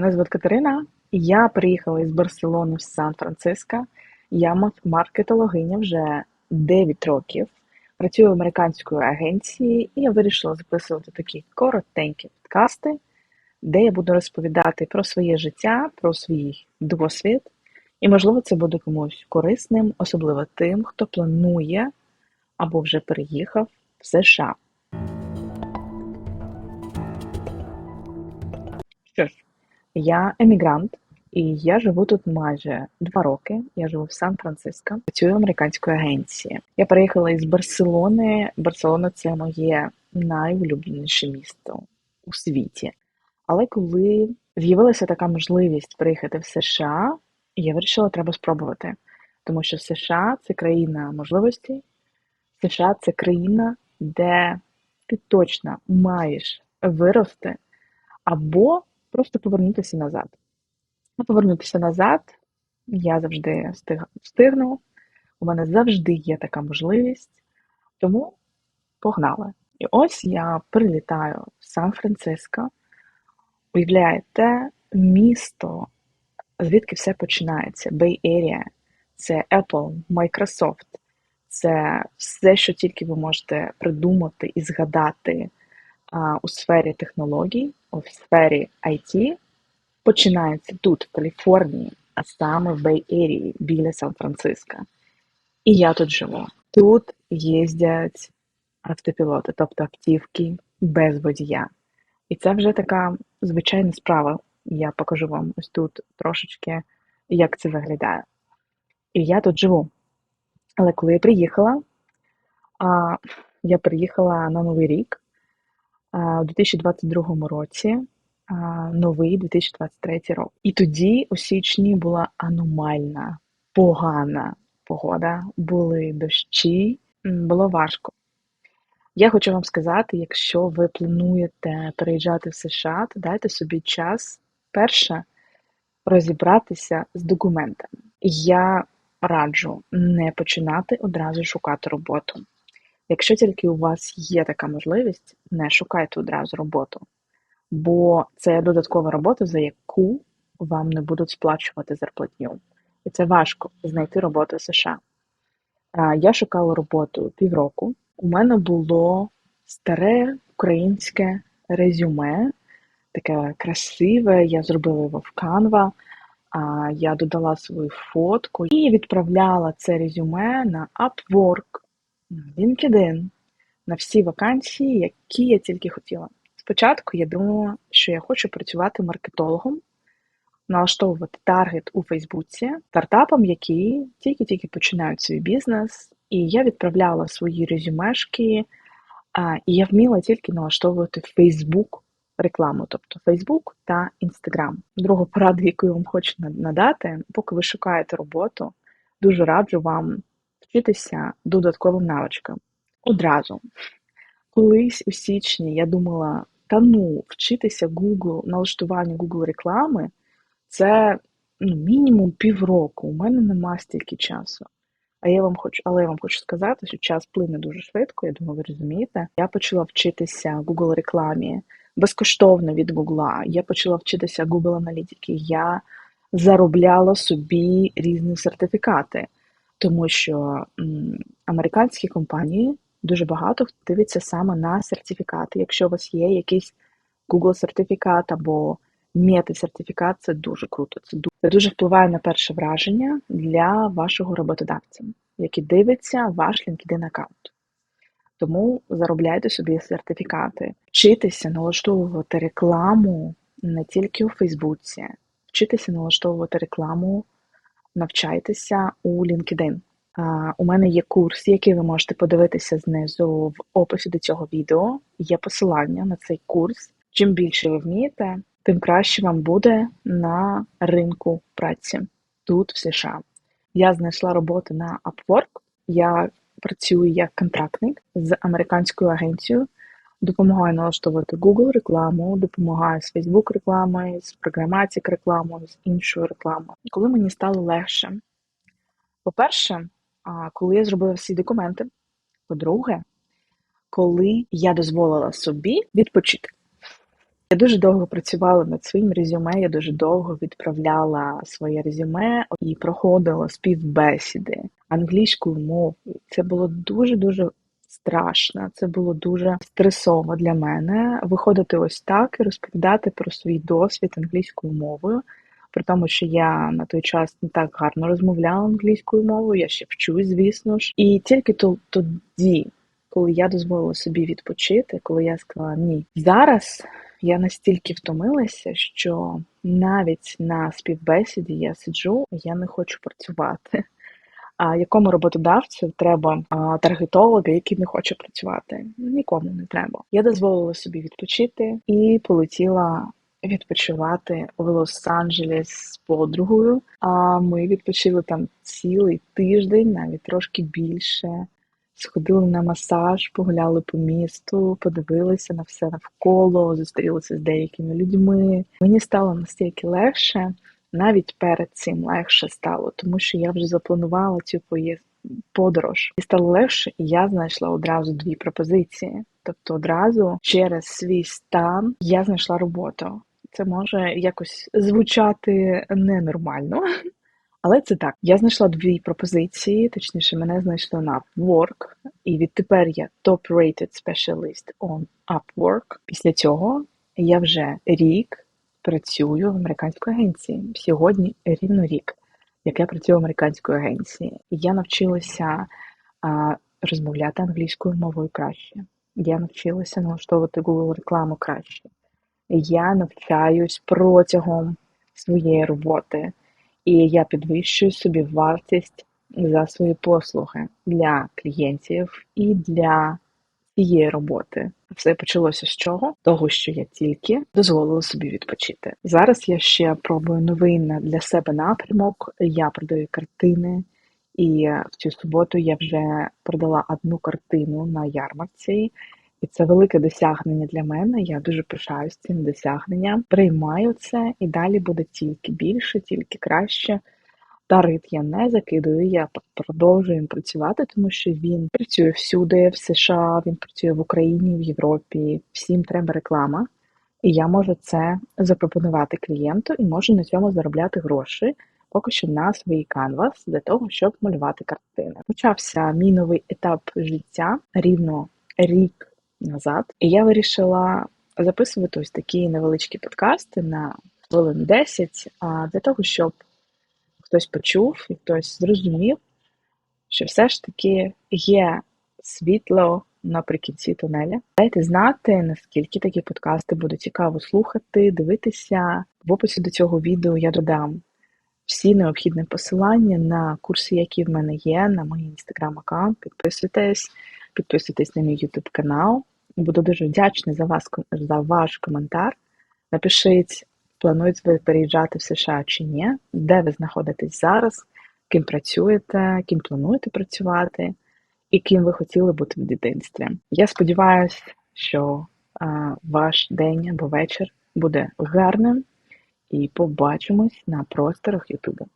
Мене звуть Катерина, я приїхала із Барселони в Сан-Франциско. Я маркетологиня вже 9 років. Працюю в американської агенції, і я вирішила записувати такі коротенькі подкасти, де я буду розповідати про своє життя, про свій досвід. І, можливо, це буде комусь корисним, особливо тим, хто планує або вже переїхав в США. Я емігрант, і я живу тут майже два роки. Я живу в Сан-Франциско, працюю в американської агенції. Я переїхала із Барселони. Барселона це моє найулюбленіше місто у світі. Але коли з'явилася така можливість приїхати в США, я вирішила, треба спробувати. Тому що США це країна можливостей, США це країна, де ти точно маєш вирости або просто повернутися назад. А повернутися назад я завжди встиг- встигну. У мене завжди є така можливість, тому погнали. І ось я прилітаю в Сан-Франциско. Уявляєте, місто, звідки все починається. Bay Area, це Apple, Microsoft, це все, що тільки ви можете придумати і згадати у сфері технологій, у сфері IT, починається тут, в Каліфорнії, а саме в Бей Ерії, біля Сан-Франциско. І я тут живу. Тут їздять автопілоти, тобто автівки без водія. І це вже така звичайна справа. Я покажу вам ось тут трошечки, як це виглядає. І я тут живу. Але коли я приїхала, я приїхала на Новий рік у 2022 році, новий 2023 рік. І тоді у січні була аномальна, погана погода, були дощі, було важко. Я хочу вам сказати, якщо ви плануєте переїжджати в США, то дайте собі час перше розібратися з документами. Я раджу не починати одразу шукати роботу. Якщо тільки у вас є така можливість, не шукайте одразу роботу, бо це додаткова робота, за яку вам не будуть сплачувати зарплатню. І це важко знайти роботу в США. Я шукала роботу півроку. У мене було старе українське резюме, таке красиве. Я зробила його в Canva, я додала свою фотку і відправляла це резюме на Upwork, LinkedIn, на всі вакансії, які я тільки хотіла. Спочатку я думала, що я хочу працювати маркетологом, налаштовувати таргет у Фейсбуці стартапам, які тільки-тільки починають свій бізнес. І я відправляла свої резюмешки, і я вміла тільки налаштовувати Фейсбук рекламу, тобто Фейсбук та Інстаграм. Другу пораду, яку я вам хочу надати, поки ви шукаєте роботу, дуже раджу вам вчитися додатковим навичкам. Одразу. Колись у січні я думала, та ну, вчитися Google, налаштуванню Google реклами це ну, мінімум півроку. У мене нема стільки часу. А я вам хочу, але я вам хочу сказати, що час плине дуже швидко. Я думаю, ви розумієте. Я почала вчитися Google рекламі безкоштовно від Google. Я почала вчитися Google аналітики. Я заробляла собі різні сертифікати, тому що американські компанії дуже багато дивиться саме на сертифікати. Якщо у вас є якийсь Google сертифікат або мета-сертифікат, це дуже круто. Це дуже впливає на перше враження для вашого роботодавця, який дивиться ваш LinkedIn аккаунт. Тому заробляйте собі сертифікати, вчитися налаштовувати рекламу не тільки у Фейсбуці, вчитися налаштовувати рекламу, навчайтеся у LinkedIn. У мене є курс, який ви можете подивитися знизу в описі до цього відео. Є посилання на цей курс. Чим більше ви вмієте, тим краще вам буде на ринку праці тут, в США. Я знайшла роботу на Upwork. Я працюю як контрактник з американською агенцією, допомагаю налаштовувати Google рекламу, допомагаю з Facebook рекламою, з програматик рекламою, з іншою рекламою. Коли мені стало легше, по-перше, коли я зробила всі документи, по-друге, коли я дозволила собі відпочити. Я дуже довго працювала над своїм резюме. Я дуже довго відправляла своє резюме і проходила співбесіди англійською мовою. Це було дуже дуже страшно. Це було дуже стресово для мене виходити ось так і розповідати про свій досвід англійською мовою. При тому, що я на той час не так гарно розмовляла англійською мовою, я ще вчусь, звісно ж. І тільки то тоді, коли я дозволила собі відпочити, коли я сказала ні, зараз я настільки втомилася, що навіть на співбесіді я сиджу, я не хочу працювати. А якому роботодавцю треба а, таргетолога, який не хоче працювати? Нікому не треба. Я дозволила собі відпочити і полетіла відпочивати в Лос-Анджелес з подругою. А ми відпочили там цілий тиждень, навіть трошки більше. Сходили на масаж, погуляли по місту, подивилися на все навколо, зустрілися з деякими людьми. Мені стало настільки легше, навіть перед цим легше стало, тому що я вже запланувала цю. Подорож і стало легше, і я знайшла одразу дві пропозиції. Тобто, одразу через свій стан я знайшла роботу. Це може якось звучати ненормально, але це так. Я знайшла дві пропозиції, точніше, мене знайшли на Upwork, і відтепер я top-rated specialist on Upwork. Після цього я вже рік працюю в американській агенції. Сьогодні рівно рік, як я працюю в американській агенції. Я навчилася а, розмовляти англійською мовою краще. Я навчилася налаштовувати Google рекламу краще. Я навчаюсь протягом своєї роботи, і я підвищую собі вартість за свої послуги для клієнтів і для цієї роботи. Все почалося з чого? Того, що я тільки дозволила собі відпочити. Зараз я ще пробую новий для себе напрямок. Я продаю картини, і в цю суботу я вже продала одну картину на ярмарці. І це велике досягнення для мене. Я дуже пишаюсь цим досягненням. Приймаю це і далі буде тільки більше, тільки краще. Тарит я не закидую, я продовжую працювати, тому що він працює всюди, в США, він працює в Україні, в Європі. Всім треба реклама, і я можу це запропонувати клієнту і можу на цьому заробляти гроші. Поки що на свій канвас для того, щоб малювати картини. Почався мій новий етап життя рівно рік назад, і я вирішила записувати ось такі невеличкі подкасти на хвилин 10, для того, щоб хтось почув і хтось зрозумів, що все ж таки є світло наприкінці тунеля. Дайте знати, наскільки такі подкасти буде цікаво слухати, дивитися. В описі до цього відео я додам всі необхідні посилання на курси, які в мене є, на мій інстаграм-аккаунт. Підписуйтесь, підписуйтесь на мій ютуб канал. Буду дуже вдячна за вас за ваш коментар. Напишіть, плануєте ви переїжджати в США чи ні, де ви знаходитесь зараз, ким працюєте, ким плануєте працювати, і ким ви хотіли бути в дитинстві. Я сподіваюся, що а, ваш день або вечір буде гарним, і побачимось на просторах Ютубу.